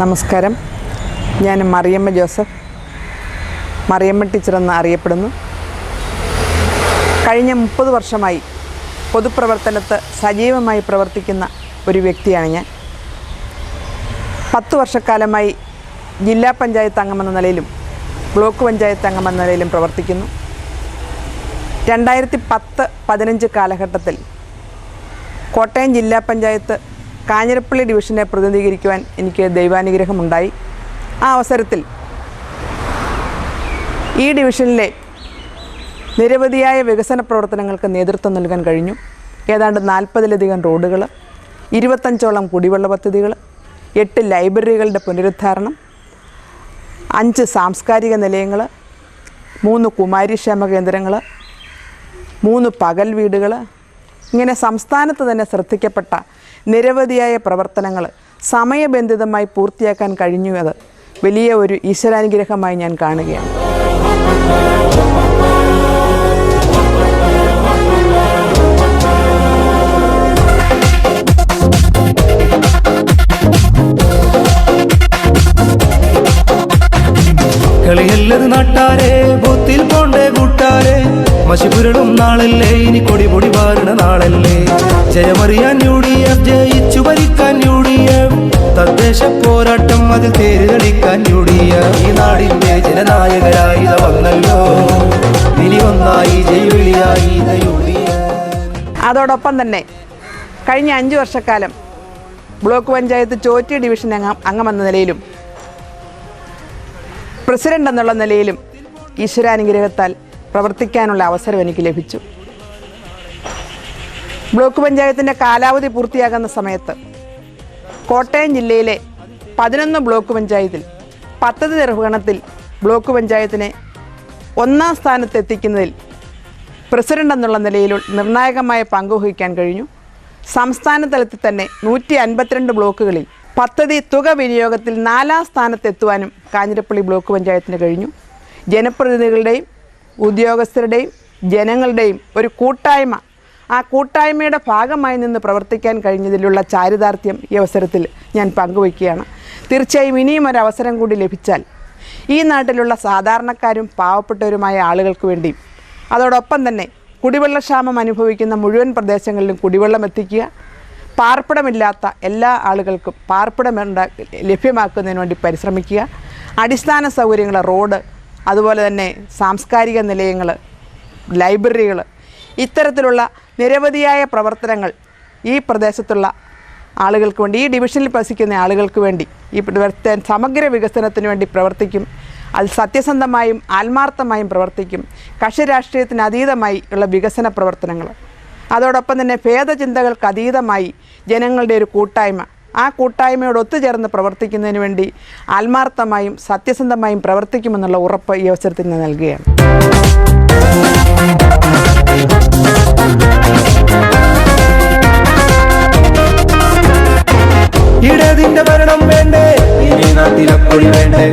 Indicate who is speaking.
Speaker 1: നമസ്കാരം. ഞാൻ Mariamma Joseph. Mariamma teacher എന്ന് അറിയപ്പെടുന്നു. കഴിഞ്ഞ മുപ്പത് വർഷമായി പൊതുപ്രവർത്തനത്ത് സജീവമായി പ്രവർത്തിക്കുന്ന ഒരു വ്യക്തിയാണ് ഞാൻ. പത്ത് വർഷക്കാലമായി ജില്ലാ പഞ്ചായത്ത് അംഗമെന്ന നിലയിലും ബ്ലോക്ക് പഞ്ചായത്ത് അംഗമെന്ന നിലയിലും പ്രവർത്തിക്കുന്നു. രണ്ടായിരത്തി പത്ത് പതിനഞ്ച് കാലഘട്ടത്തിൽ കോട്ടയം ജില്ലാ പഞ്ചായത്ത് കാഞ്ഞിരപ്പള്ളി ഡിവിഷനെ പ്രതിനിധീകരിക്കുവാൻ എനിക്ക് ദൈവാനുഗ്രഹമുണ്ടായി. ആ അവസരത്തിൽ ഈ ഡിവിഷനിലെ നിരവധിയായ വികസന പ്രവർത്തനങ്ങൾക്ക് നേതൃത്വം നൽകാൻ കഴിഞ്ഞു. ഏതാണ്ട് നാൽപ്പതിലധികം റോഡുകൾ ഇരുപത്തഞ്ചോളം കുടിവെള്ള പദ്ധതികൾ എട്ട് ലൈബ്രറികളുടെ പുനരുദ്ധാരണം അഞ്ച് സാംസ്കാരിക നിലയങ്ങൾ മൂന്ന് കുമാരിക്ഷേമ കേന്ദ്രങ്ങൾ മൂന്ന് പകൽ വീടുകൾ. ഇങ്ങനെ സംസ്ഥാനത്ത് തന്നെ ശ്രദ്ധിക്കപ്പെട്ട നിരവധിയായ പ്രവർത്തനങ്ങൾ സമയബന്ധിതമായി പൂർത്തിയാക്കാൻ കഴിഞ്ഞു അത് വലിയ ഒരു ഈശ്വരാനുഗ്രഹമായി ഞാൻ കാണുകയാണ്.
Speaker 2: നാളല്ലേ ഇനി കൊടി പൊടി വാരണ നാളല്ലേ. ജയമറിയാൻ തദ്ദേശ പോരാട്ടം അതിൽ തേര് കളിക്കാൻ യു ഈ നാടിന്റെ ജനനായകരായി വന്നല്ലോ. ഇനി ഒന്നായി ജൈവിളിയായി ഇത യു ഡി എഫ്
Speaker 1: അതോടൊപ്പം തന്നെ കഴിഞ്ഞ അഞ്ച് വർഷക്കാലം ബ്ലോക്ക് പഞ്ചായത്ത് ചോറ്റി ഡിവിഷൻ അംഗം അംഗമെന്ന നിലയിലും പ്രസിഡന്റ് എന്നുള്ള നിലയിലും ഈശ്വരാനുഗ്രഹത്താൽ പ്രവർത്തിക്കാനുള്ള അവസരം എനിക്ക് ലഭിച്ചു. ബ്ലോക്ക് പഞ്ചായത്തിന്റെ കാലാവധി പൂർത്തിയാകുന്ന സമയത്ത് കോട്ടയം ജില്ലയിലെ പതിനൊന്ന് ബ്ലോക്ക് പഞ്ചായത്തിൽ പദ്ധതി നിർവഹണത്തിൽ ബ്ലോക്ക് പഞ്ചായത്തിനെ ഒന്നാം സ്ഥാനത്തെത്തിക്കുന്നതിൽ പ്രസിഡന്റ് എന്നുള്ള നിലയിൽ നിർണായകമായ പങ്ക് വഹിക്കാൻ കഴിഞ്ഞു. സംസ്ഥാന തലത്തിൽ തന്നെ നൂറ്റി അൻപത്തിരണ്ട് ബ്ലോക്കുകളിൽ പദ്ധതി തുക വിനിയോഗത്തിൽ നാലാം സ്ഥാനത്തെത്തുവാനും കാഞ്ഞിരപ്പള്ളി ബ്ലോക്ക് പഞ്ചായത്തിന് കഴിഞ്ഞു. ജനപ്രതിനിധികളുടെയും ഉദ്യോഗസ്ഥരുടെയും ജനങ്ങളുടെയും ഒരു കൂട്ടായ്മ ആ കൂട്ടായ്മയുടെ ഭാഗമായി നിന്ന് പ്രവർത്തിക്കാൻ കഴിഞ്ഞതിലുള്ള ചാരിതാർത്ഥ്യം ഈ അവസരത്തിൽ ഞാൻ പങ്കുവയ്ക്കുകയാണ്. തീർച്ചയായും ഇനിയും ഒരു അവസരം കൂടി ലഭിച്ചാൽ ഈ നാട്ടിലുള്ള സാധാരണക്കാരും പാവപ്പെട്ടവരുമായ ആളുകൾക്ക് വേണ്ടി അതോടൊപ്പം തന്നെ കുടിവെള്ളക്ഷാമം അനുഭവിക്കുന്ന മുഴുവൻ പ്രദേശങ്ങളിലും കുടിവെള്ളം എത്തിക്കുക പാർപ്പിടമില്ലാത്ത എല്ലാ ആളുകൾക്കും പാർപ്പിടം ലഭ്യമാക്കുന്നതിന് വേണ്ടി പരിശ്രമിക്കുക. അടിസ്ഥാന സൗകര്യങ്ങൾ റോഡ് അതുപോലെ തന്നെ സാംസ്കാരിക നിലയങ്ങൾ ലൈബ്രറികൾ ഇത്തരത്തിലുള്ള നിരവധിയായ പ്രവർത്തനങ്ങൾ ഈ പ്രദേശത്തുള്ള ആളുകൾക്ക് വേണ്ടി ഈ ഡിവിഷനിൽ വസിക്കുന്ന ആളുകൾക്ക് വേണ്ടി ഈ സമഗ്ര വികസനത്തിന് വേണ്ടി പ്രവർത്തിക്കും. അത് സത്യസന്ധമായും ആത്മാർത്ഥമായും പ്രവർത്തിക്കും. കക്ഷി രാഷ്ട്രീയത്തിന് അതീതമായി ഉള്ള വികസന പ്രവർത്തനങ്ങൾ. അതോടൊപ്പം തന്നെ ഭേദചിന്തകൾക്ക് അതീതമായി ജനങ്ങളുടെ ഒരു കൂട്ടായ്മ. ആ കൂട്ടായ്മയോട് ഒത്തുചേർന്ന് പ്രവർത്തിക്കുന്നതിന് വേണ്ടി ആത്മാർത്ഥമായും സത്യസന്ധമായും പ്രവർത്തിക്കുമെന്നുള്ള ഉറപ്പ് ഈ അവസരത്തിൽ ഞാൻ നൽകുകയാണ്.
Speaker 2: ഇടതിന്റെ ഭരണം വേണ്ടേ? ഇനി നാട്ടിലപ്പൊഴി വേണ്ടേ?